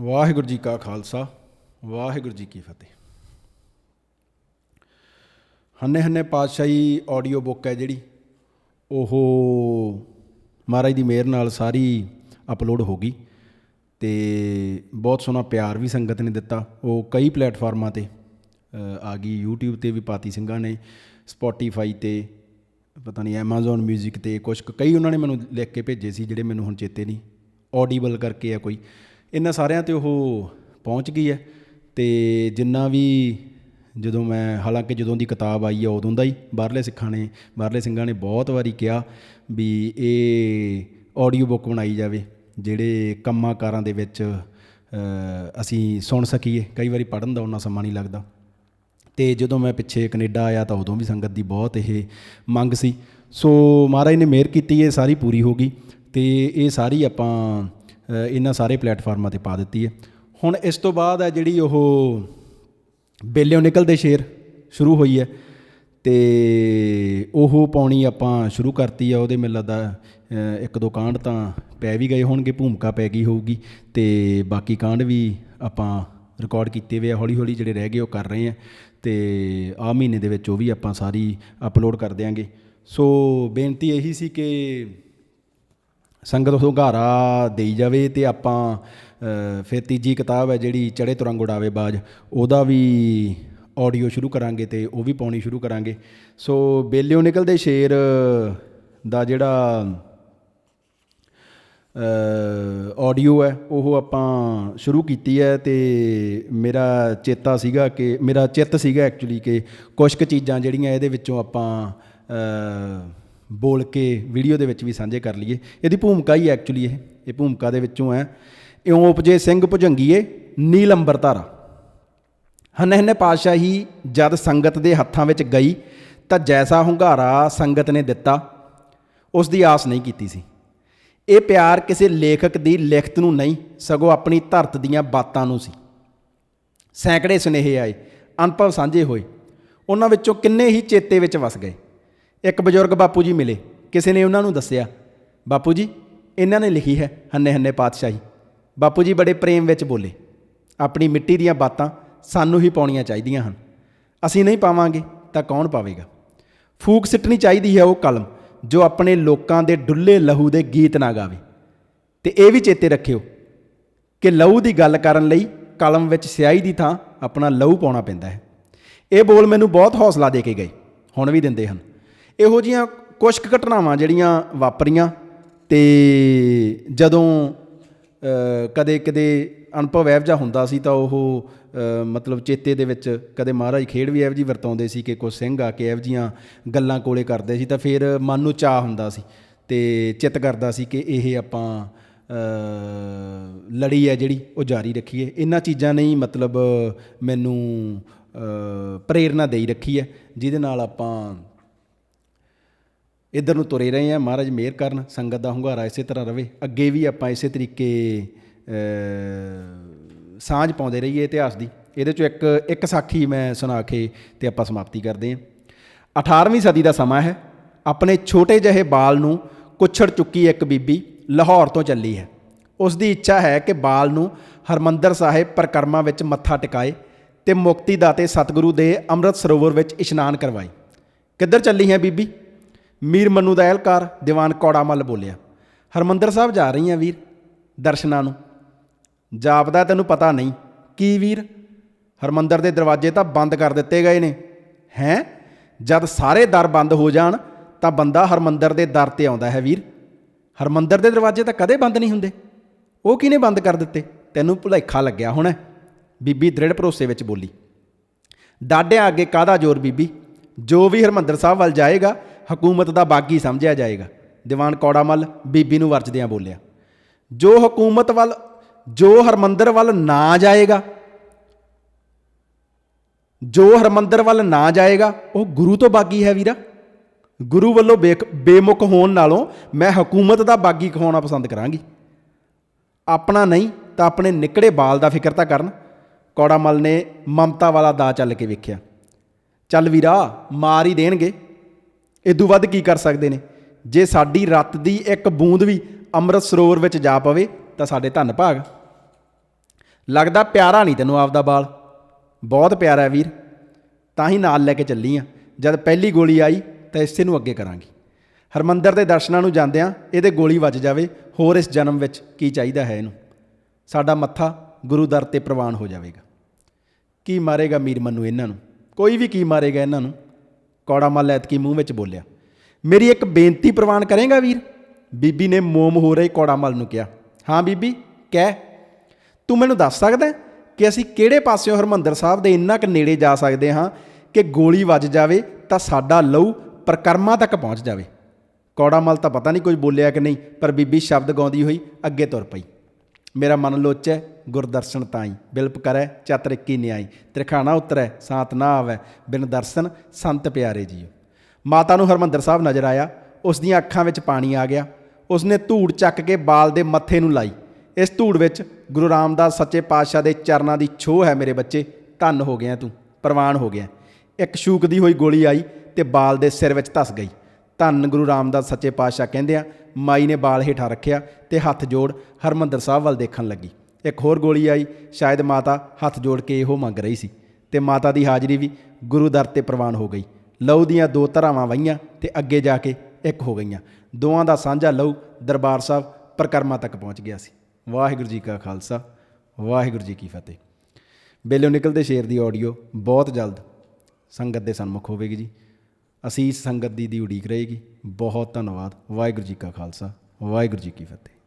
ਵਾਹਿਗੁਰੂ ਜੀ ਕਾ ਖਾਲਸਾ, ਵਾਹਿਗੁਰੂ ਜੀ ਕੀ ਫਤਿਹ। ਹੰਨੇ ਹੰਨੇ ਪਾਤਸ਼ਾਹੀ audio book ਹੈ ਜਿਹੜੀ, ਉਹ ਮਹਾਰਾਜ ਦੀ ਮਿਹਰ ਨਾਲ ਸਾਰੀ ਅਪਲੋਡ ਹੋ ਗਈ ਤੇ ਬਹੁਤ ਸੋਹਣਾ ਪਿਆਰ ਵੀ ਸੰਗਤ ਨੇ ਦਿੱਤਾ। ਉਹ ਕਈ ਪਲੇਟਫਾਰਮਾਂ ਤੇ ਆ ਗਈ, YouTube ਤੇ ਵੀ ਪਾਤੀ ਸਿੰਘਾਂ ਨੇ, Spotify ਤੇ, ਪਤਾ ਨਹੀਂ Amazon Music ਤੇ ਕੁਝ ਕੁ- ਕਈ ਉਹਨਾਂ ਨੇ ਮੈਨੂੰ ਲਿਖ ਕੇ ਭੇਜੇ ਸੀ ਜਿਹੜੇ ਮੈਨੂੰ ਹੁਣ ਚੇਤੇ ਨਹੀਂ ਆਡੀਬਲ ਕਰਕੇ ਆ ਕੋਈ। ਇਹਨਾਂ ਸਾਰਿਆਂ ਤੇ ਉਹ ਪਹੁੰਚ ਗਈ ਹੈ ਤੇ ਜਿੰਨਾ ਵੀ ਜਦੋਂ ਮੈਂ ਹਾਲਾਂਕਿ ਜਦੋਂ ਦੀ ਕਿਤਾਬ ਆਈ ਹੈ ਉਦੋਂ ਦਾ ਹੀ ਬਾਹਰਲੇ ਸਿੱਖਾਂ ਨੇ, ਬਾਹਰਲੇ ਸਿੰਘਾਂ ਨੇ ਬਹੁਤ ਵਾਰੀ ਕਿਹਾ ਵੀ ਇਹ ਆਡੀਓ ਬੁੱਕ ਬਣਾਈ ਜਾਵੇ, ਜਿਹੜੇ ਕੰਮਾਂ ਕਾਰਾਂ ਦੇ ਵਿੱਚ ਅਸੀਂ ਸੁਣ ਸਕੀਏ। ਕਈ ਵਾਰੀ ਪੜ੍ਹਨ ਦਾ ਉਹਨਾਂ ਸਮਾਂ ਨਹੀਂ ਲੱਗਦਾ। ਤੇ ਜਦੋਂ ਮੈਂ ਪਿੱਛੇ ਕੈਨੇਡਾ ਆਇਆ ਤਾਂ ਉਦੋਂ ਵੀ ਸੰਗਤ ਦੀ ਬਹੁਤ ਇਹ ਮੰਗ ਸੀ। ਸੋ ਮਹਾਰਾਜ ਨੇ ਮਿਹਰ ਕੀਤੀ, ਇਹ ਸਾਰੀ ਪੂਰੀ ਹੋ ਗਈ ਤੇ ਇਹ ਸਾਰੀ ਆਪਾਂ ਇਹਨਾਂ ਸਾਰੇ ਪਲੇਟਫਾਰਮਾਂ ਤੇ ਪਾ ਦਿੱਤੀ ਹੈ। ਹੁਣ ਇਸ ਤੋਂ ਬਾਅਦ ਹੈ ਜਿਹੜੀ ਉਹ ਬੇਲਿਓ ਨਿਕਲਦੇ ਸ਼ੇਰ ਸ਼ੁਰੂ ਹੋਈ ਹੈ ਤੇ ਉਹ ਪਾਉਣੀ ਆਪਾਂ ਸ਼ੁਰੂ ਕਰਤੀ ਆ, ਉਹਦੇ ਮੈਨੂੰ ਲੱਗਦਾ ਇੱਕ ਦੋ ਕਾਂਡ ਤਾਂ ਪੈ ਵੀ ਗਏ ਹੋਣਗੇ, ਭੂਮਿਕਾ ਪੈ ਗਈ ਹੋਊਗੀ ਤੇ ਬਾਕੀ ਕਾਂਡ ਵੀ ਆਪਾਂ ਰਿਕਾਰਡ ਕੀਤੇ ਹੋਏ ਆ ਹੌਲੀ ਹੌਲੀ ਜਿਹੜੇ ਰਹਿ ਗਏ ਉਹ ਕਰ ਰਹੇ ਆ ਤੇ ਆ ਮਹੀਨੇ ਦੇ ਵਿੱਚ ਉਹ ਵੀ ਆਪਾਂ ਸਾਰੀ ਅਪਲੋਡ ਕਰ ਦਿਆਂਗੇ। ਸੋ ਬੇਨਤੀ ਇਹੀ ਸੀ ਕਿ ਸੰਗਤ ਹੁੰਗਾਰਾ ਦੇਈ ਜਾਵੇ ਤੇ ਆਪਾਂ ਫਿਰ ਤੀਜੀ ਕਿਤਾਬ ਹੈ ਜਿਹੜੀ ਚੜੇ ਤੁਰੰਗ ਉਡਾਵੇ ਬਾਜ, ਉਹਦਾ ਵੀ ਆਡੀਓ ਸ਼ੁਰੂ ਕਰਾਂਗੇ ਤੇ ਉਹ ਵੀ ਪਾਉਣੀ ਸ਼ੁਰੂ ਕਰਾਂਗੇ। ਸੋ ਬੇਲਿਓ ਨਿਕਲਦੇ ਸ਼ੇਰ ਦਾ ਜਿਹੜਾ ਆਡੀਓ ਹੈ, ਉਹ ਆਪਾਂ ਸ਼ੁਰੂ ਕੀਤੀ ਹੈ ਤੇ ਮੇਰਾ ਚੇਤਾ ਸੀਗਾ ਕਿ, ਮੇਰਾ ਚਿੱਤ ਸੀਗਾ ਐਕਚੁਅਲੀ ਕਿ ਕੁਝ ਕੁ ਚੀਜ਼ਾਂ ਜਿਹੜੀਆਂ ਇਹਦੇ ਵਿੱਚੋਂ ਆਪਾਂ ਬੋਲ ਕੇ ਵੀਡੀਓ ਦੇ ਵਿੱਚ ਵੀ ਸਾਂਝੇ ਕਰ ਲਈਏ। ਇਹਦੀ ਭੂਮਿਕਾ ਹੀ ਐਕਚੁਅਲੀ ਇਹ ਇਹ ਭੂਮਿਕਾ ਦੇ ਵਿੱਚੋਂ ਹੈ। ਇਉਂ ਉਪਜੇ ਸਿੰਘ ਭੁਜੰਗੀਏ ਨੀਲ ਅੰਬਰ ਧਾਰਾ ਹੰਨੇ ਪਾਤਸ਼ਾਹੀ ਜਦ ਸੰਗਤ ਦੇ ਹੱਥਾਂ ਵਿੱਚ ਗਈ, ਤਾਂ ਜੈਸਾ ਹੁੰਗਾਰਾ ਸੰਗਤ ਨੇ ਦਿੱਤਾ ਉਸ ਦੀ ਆਸ ਨਹੀਂ ਕੀਤੀ ਸੀ। ਇਹ ਪਿਆਰ ਕਿਸੇ ਲੇਖਕ ਦੀ ਲਿਖਤ ਨੂੰ ਨਹੀਂ, ਸਗੋਂ ਆਪਣੀ ਧਰਤ ਦੀਆਂ ਬਾਤਾਂ ਨੂੰ ਸੀ। ਸੈਂਕੜੇ ਸੁਨੇਹੇ ਆਏ ਅਨੁਭਵ ਸਾਂਝੇ ਹੋਏ। ਉਹਨਾਂ ਵਿੱਚੋਂ ਕਿੰਨੇ ਹੀ ਚੇਤੇ ਵਿੱਚ ਵਸ ਗਏ। ਇੱਕ ਬਜ਼ੁਰਗ ਬਾਪੂ ਜੀ ਮਿਲੇ। ਕਿਸੇ ਨੇ ਉਹਨਾਂ ਨੂੰ ਦੱਸਿਆ, ਬਾਪੂ ਜੀ, ਇਹਨਾਂ ਨੇ ਲਿਖੀ ਹੈ ਹੰਨੇ ਹੰਨੇ ਪਾਤਸ਼ਾਹੀ। ਬਾਪੂ ਜੀ ਬੜੇ ਪ੍ਰੇਮ ਵਿੱਚ ਬੋਲੇ, ਆਪਣੀ ਮਿੱਟੀ ਦੀਆਂ ਬਾਤਾਂ ਸਾਨੂੰ ਹੀ ਪਾਉਣੀਆਂ ਚਾਹੀਦੀਆਂ ਹਨ। ਅਸੀਂ ਨਹੀਂ ਪਾਵਾਂਗੇ ਤਾਂ ਕੌਣ ਪਾਵੇਗਾ? ਫੂਕ ਸਿੱਟਣੀ ਚਾਹੀਦੀ ਹੈ ਉਹ ਕਲਮ ਜੋ ਆਪਣੇ ਲੋਕਾਂ ਦੇ ਡੁੱਲੇ ਲਹੂ ਦੇ ਗੀਤ ਨਾ ਗਾਵੇ। ਤੇ ਇਹ ਵੀ ਚੇਤੇ ਰੱਖਿਓ ਕਿ ਲਹੂ ਦੀ ਗੱਲ ਕਰਨ ਲਈ ਕਲਮ ਵਿੱਚ ਸਿਆਹੀ ਦੀ ਥਾਂ ਆਪਣਾ ਲਹੂ ਪਾਉਣਾ ਪੈਂਦਾ ਹੈ। ਇਹ ਬੋਲ ਮੈਨੂੰ ਬਹੁਤ ਹੌਸਲਾ ਦੇ ਕੇ ਗਏ। ਹੁਣ ਵੀ ਦਿੰਦੇ ਹਨ। ਇਹੋ ਜੀਆਂ ਕੁਝ ਕੁ ਘਟਨਾਵਾਂ ਜਿਹੜੀਆਂ ਵਾਪਰੀਆਂ ਤੇ ਜਦੋਂ ਕਦੇ ਕਦੇ ਅਨੁਭਵ ਇਹੋ ਜਿਹਾ ਹੁੰਦਾ ਸੀ ਤਾਂ ਉਹ ਮਤਲਬ ਚੇਤੇ ਦੇ ਵਿੱਚ ਕਦੇ ਮਹਾਰਾਜ ਖੇਡ ਵੀ ਇਹੋ ਜਿਹੀ ਵਰਤਾਉਂਦੇ ਸੀ ਕਿ ਕੋਈ ਸਿੰਘ ਆ ਕੇ ਇਹੋ ਜੀਆਂ ਗੱਲਾਂ ਕੋਲੇ ਕਰਦੇ ਸੀ ਤਾਂ ਫਿਰ ਮਨ ਨੂੰ ਚਾਹ ਹੁੰਦਾ ਸੀ ਤੇ ਚਿੱਤ ਕਰਦਾ ਸੀ ਕਿ ਇਹ ਆਪਾਂ ਲੜੀ ਹੈ ਜਿਹੜੀ ਉਹ ਜਾਰੀ ਰੱਖੀਏ। ਇਹਨਾਂ ਚੀਜ਼ਾਂ ਨੇ ਹੀ ਮਤਲਬ ਮੈਨੂੰ ਅ, ਪ੍ਰੇਰਨਾ ਦੇਈ ਰੱਖੀ ਹੈ ਜਿਹਦੇ ਨਾਲ ਆਪਾਂ ਇੱਧਰ ਨੂੰ ਤੁਰੇ ਰਹੇ ਆ ਮਹਾਰਾਜ ਮਿਹਰ ਕਰਨ, ਸੰਗਤ ਦਾ ਹੁੰਗਾਰਾ ਇਸੇ ਤਰ੍ਹਾਂ ਰਵੇ। ਅੱਗੇ ਵੀ ਆਪਾਂ ਇਸੇ ਤਰੀਕੇ ਸਾਂਝ ਪਾਉਂਦੇ ਰਹੀਏ ਇਤਿਹਾਸ ਦੀ। ਇਹਦੇ ਚੋਂ ਇੱਕ ਇੱਕ ਸਾਖੀ ਮੈਂ ਸੁਣਾ ਕੇ ਤੇ ਆਪਾਂ ਸਮਾਪਤੀ ਕਰਦੇ ਹਾਂ। 18ਵੀਂ ਸਦੀ ਦਾ ਸਮਾਂ ਹੈ। ਆਪਣੇ ਛੋਟੇ ਜਿਹੇ ਬਾਲ ਨੂੰ ਕੁੱਛੜ ਚੁੱਕੀ ਇੱਕ ਬੀਬੀ ਲਾਹੌਰ ਤੋਂ ਚੱਲੀ ਹੈ। ਉਸ ਦੀ ਇੱਛਾ ਹੈ ਕਿ ਬਾਲ ਨੂੰ ਹਰਮੰਦਰ ਸਾਹਿਬ ਪਰਕਰਮਾ ਵਿੱਚ ਮੱਥਾ ਟਿਕਾਏ ਤੇ ਮੁਕਤੀ ਦਾਤੇ ਸਤਿਗੁਰੂ ਦੇ ਅੰਮ੍ਰਿਤ ਸਰੋਵਰ ਵਿੱਚ ਇਸ਼ਨਾਨ ਕਰਵਾਏ। ਕਿੱਧਰ ਚੱਲੀ ਹੈ ਬੀਬੀ? ਮੀਰ ਮੰਨੂ ਦਾ ਅਹਿਲਕਾਰ ਦੀਵਾਨ ਕੌੜਾ ਮੱਲ ਬੋਲਿਆ। ਹਰਮੰਦਰ ਸਾਹਿਬ ਜਾ ਰਹੀ ਆ ਵੀਰ, ਦਰਸ਼ਨਾਂ ਨੂੰ। ਜਾਪਦਾ ਤੈਨੂੰ ਪਤਾ ਨਹੀਂ। ਕੀ ਵੀਰ? ਹਰਮੰਦਰ ਦੇ ਦਰਵਾਜ਼ੇ ਤਾਂ ਬੰਦ ਕਰ ਦਿੱਤੇ ਗਏ ਨੇ। ਹੈਂ? ਜਦ ਸਾਰੇ ਦਰ ਬੰਦ ਹੋ ਜਾਣ, ਤਾਂ ਬੰਦਾ ਹਰਮੰਦਰ ਦੇ ਦਰ ਤੇ ਆਉਂਦਾ ਹੈ ਵੀਰ। ਹਰਮੰਦਰ ਦੇ ਦਰਵਾਜ਼ੇ ਤਾਂ ਕਦੇ ਬੰਦ ਨਹੀਂ ਹੁੰਦੇ। ਉਹ ਕਿਹਨੇ ਬੰਦ ਕਰ ਦਿੱਤੇ? ਤੈਨੂੰ ਭੁਲੇਖਾ ਲੱਗਿਆ ਹੋਣਾ ਬੀਬੀ ਦ੍ਰਿੜ ਭਰੋਸੇ ਵਿੱਚ ਬੋਲੀ। ਡਾਡਿਆਂ ਅੱਗੇ ਕਾਹਦਾ ਜ਼ੋਰ ਬੀਬੀ? ਜੋ ਵੀ ਹਰਮੰਦਰ ਸਾਹਿਬ ਵੱਲ ਜਾਏਗਾ ਹਕੂਮਤ ਦਾ ਬਾਗੀ ਸਮਝਿਆ ਜਾਏਗਾ। ਦੀਵਾਨ ਕੌੜਾਮਲ ਬੀਬੀ ਨੂੰ ਵਰਜਦਿਆਂ ਬੋਲਿਆ, ਜੋ ਹਕੂਮਤ ਵੱਲ, ਜੋ ਹਰਮੰਦਰ ਵੱਲ ਨਾ ਜਾਏਗਾ, ਜੋ ਹਰਮੰਦਰ ਵੱਲ ਨਾ ਜਾਏਗਾ, ਉਹ ਗੁਰੂ ਤੋਂ ਬਾਗੀ ਹੈ ਵੀਰਾ। ਗੁਰੂ ਵੱਲੋਂ ਬੇਕ- ਬੇਮੁਖ ਹੋਣ ਨਾਲੋਂ ਮੈਂ ਹਕੂਮਤ ਦਾ ਬਾਗੀ ਕਹਾਉਣਾ ਪਸੰਦ ਕਰਾਂਗੀ। ਆਪਣਾ ਨਹੀਂ ਤਾਂ ਆਪਣੇ ਨਿਕੜੇ ਬਾਲ ਦਾ ਫਿਕਰ ਤਾਂ ਕਰਨ। ਕੌੜਾਮਲ ਨੇ ਮਮਤਾ ਵਾਲਾ ਦਾ ਚੱਲ ਕੇ ਵੇਖਿਆ, ਚੱਲ ਵੀਰਾ, ਮਾਰ ਹੀ ਦੇਣਗੇ। ਇਦੋਂ ਵੱਧ ਕੀ ਕਰ ਸਕਦੇ ਨੇ? ਜੇ ਸਾਡੀ ਰਤ ਦੀ ਇੱਕ ਬੂੰਦ ਵੀ ਅੰਮ੍ਰਿਤ ਸਰੋਵਰ ਵਿੱਚ ਜਾ ਪਵੇ, ਤਾਂ ਸਾਡੇ ਧੰਨ ਭਾਗ। ਲੱਗਦਾ ਪਿਆਰਾ ਨਹੀਂ ਤੈਨੂੰ ਆਪਦਾ ਬਾਲ। ਬਹੁਤ ਪਿਆਰਾ ਹੈ ਵੀਰ। ਤਾਂ ਹੀ ਨਾਲ ਲੈ ਕੇ ਚੱਲੀ ਆ। ਜਦ ਪਹਿਲੀ ਗੋਲੀ ਆਈ, ਤਾਂ ਇਸੇ ਨੂੰ ਅੱਗੇ ਕਰਾਂਗੀ। ਹਰਮੰਦਰ ਦੇ ਦਰਸ਼ਨਾਂ ਨੂੰ ਜਾਂਦਿਆਂ ਇਹਦੇ ਗੋਲੀ ਵੱਜ ਜਾਵੇ, ਹੋਰ ਇਸ ਜਨਮ ਵਿੱਚ ਕੀ ਚਾਹੀਦਾ ਹੈ ਇਹਨੂੰ? ਸਾਡਾ ਮੱਥਾ ਗੁਰੂ ਦਰ ਤੇ ਪ੍ਰਵਾਨ ਹੋ ਜਾਵੇਗਾ। ਕੀ ਮਾਰੇਗਾ ਮੀਰ ਮਨੂੰ ਇਹਨਾਂ ਨੂੰ? ਕੋਈ ਵੀ ਕੀ ਮਾਰੇਗਾ ਇਹਨਾਂ ਨੂੰ? ਕੌੜਾ ਮੱਲ ਐਤਕੀ ਮੂੰਹ ਵਿੱਚ ਬੋਲਿਆ। ਮੇਰੀ ਇੱਕ ਬੇਨਤੀ ਪ੍ਰਵਾਨ ਕਰੇਗਾ ਵੀਰ। ਬੀਬੀ ਨੇ ਮੋਮ ਹੋ ਰਹੀ ਕੌੜਾ ਮੱਲ ਨੂੰ ਕਿਹਾ। ਹਾਂ ਬੀਬੀ, ਕਹਿ। ਤੂੰ ਮੈਨੂੰ ਦੱਸ ਸਕਦਾ ਕਿ ਅਸੀਂ ਕਿਹੜੇ ਪਾਸਿਓਂ ਹਰਮੰਦਰ ਸਾਹਿਬ ਦੇ ਇੰਨਾ ਕੁ ਨੇੜੇ ਜਾ ਸਕਦੇ ਹਾਂ ਕਿ ਗੋਲੀ ਵੱਜ ਜਾਵੇ ਤਾਂ ਸਾਡਾ ਲਹੂ ਪ੍ਰਕਰਮਾਂ ਤੱਕ ਪਹੁੰਚ ਜਾਵੇ। ਕੌੜਾ ਮਲ ਤਾਂ ਪਤਾ ਨਹੀਂ ਕੁਝ ਬੋਲਿਆ ਕਿ ਨਹੀਂ, ਪਰ ਬੀਬੀ ਸ਼ਬਦ ਗਾਉਂਦੀ ਹੋਈ ਅੱਗੇ ਤੁਰ ਪਈ। ਮੇਰਾ ਮਨ ਲੋਚੈ, ਗੁਰਦਰਸ਼ਨ ਤਾਈ। ਬਿਲਪ ਕਰੈ ਚਤਰਿੱਕੀ ਨਿਆਈ। ਤ੍ਰਿਖਾਣਾ ਉਤਰੈ, ਸਾਤ ਨਾ ਆਵੈ। ਬਿਨ ਦਰਸ਼ਨ, ਸੰਤ ਪਿਆਰੇ ਜੀਓ। ਮਾਤਾ ਨੂੰ ਹਰਮੰਦਰ ਸਾਹਿਬ ਨਜ਼ਰ ਆਇਆ। ਉਸ ਦੀਆਂ ਅੱਖਾਂ ਵਿੱਚ ਪਾਣੀ ਆ ਗਿਆ। ਉਸਨੇ ਧੂੜ ਚੱਕ ਕੇ ਬਾਲ ਦੇ ਮੱਥੇ ਨੂੰ ਲਾਈ। ਇਸ ਧੂੜ ਵਿੱਚ ਗੁਰੂ ਰਾਮਦਾਸ ਸੱਚੇ ਪਾਤਸ਼ਾਹ ਦੇ ਚਰਨਾਂ ਦੀ ਛੋਹ ਹੈ ਮੇਰੇ ਬੱਚੇ। ਧੰਨ ਹੋ ਗਿਆ ਤੂੰ, ਪ੍ਰਵਾਨ ਹੋ ਗਿਆ। ਇੱਕ ਸ਼ੂਕਦੀ ਹੋਈ ਗੋਲੀ ਆਈ ਤੇ ਬਾਲ ਦੇ ਸਿਰ ਵਿੱਚ ਧਸ ਗਈ। ਧੰਨ ਗੁਰੂ ਰਾਮਦਾਸ ਸੱਚੇ ਪਾਤਸ਼ਾਹ ਕਹਿੰਦੇ ਆ, ਮਾਈ ਨੇ ਬਾਲ ਹੇਠਾਂ ਰੱਖਿਆ ਤੇ ਹੱਥ ਜੋੜ ਹਰਮੰਦਰ ਸਾਹਿਬ ਵੱਲ ਦੇਖਣ ਲੱਗੀ। ਇੱਕ ਹੋਰ ਗੋਲੀ ਆਈ, ਸ਼ਾਇਦ ਮਾਤਾ ਹੱਥ ਜੋੜ ਕੇ ਇਹੋ ਮੰਗ ਰਹੀ ਸੀ ਤੇ ਮਾਤਾ ਦੀ ਹਾਜ਼ਰੀ ਵੀ ਗੁਰੂ ਦਰ ਤੇ ਪ੍ਰਵਾਨ ਹੋ ਗਈ। ਲਹੂ ਦੀਆਂ ਦੋ ਧਰਾਵਾਂ ਵਹੀਆਂ ਤੇ ਅੱਗੇ ਜਾ ਕੇ ਇੱਕ ਹੋ ਗਈਆਂ। ਦੋਵਾਂ ਦਾ ਸਾਂਝਾ ਲਹੂ ਦਰਬਾਰ ਸਾਹਿਬ ਪ੍ਰਕਰਮਾ ਤੱਕ ਪਹੁੰਚ ਗਿਆ ਸੀ। ਵਾਹਿਗੁਰੂ ਜੀ ਕਾ ਖਾਲਸਾ, ਵਾਹਿਗੁਰੂ ਜੀ ਕੀ ਫਤਿਹ। ਬੇਲੋਂ ਨਿਕਲਦੇ ਸ਼ੇਰ ਦੀ ਆਡੀਓ ਬਹੁਤ ਜਲਦ ਸੰਗਤ ਦੇ ਸਨਮੁਖ ਹੋਵੇਗੀ ਜੀ। ਅਸੀਸ ਸੰਗਤ ਦੀ ਦੀ ਉਡੀਕ ਰਹੇਗੀ। ਬਹੁਤ ਧੰਨਵਾਦ। ਵਾਹਿਗੁਰੂ ਜੀ ਕਾ ਖਾਲਸਾ। ਵਾਹਿਗੁਰੂ ਜੀ ਕੀ ਫਤਿਹ।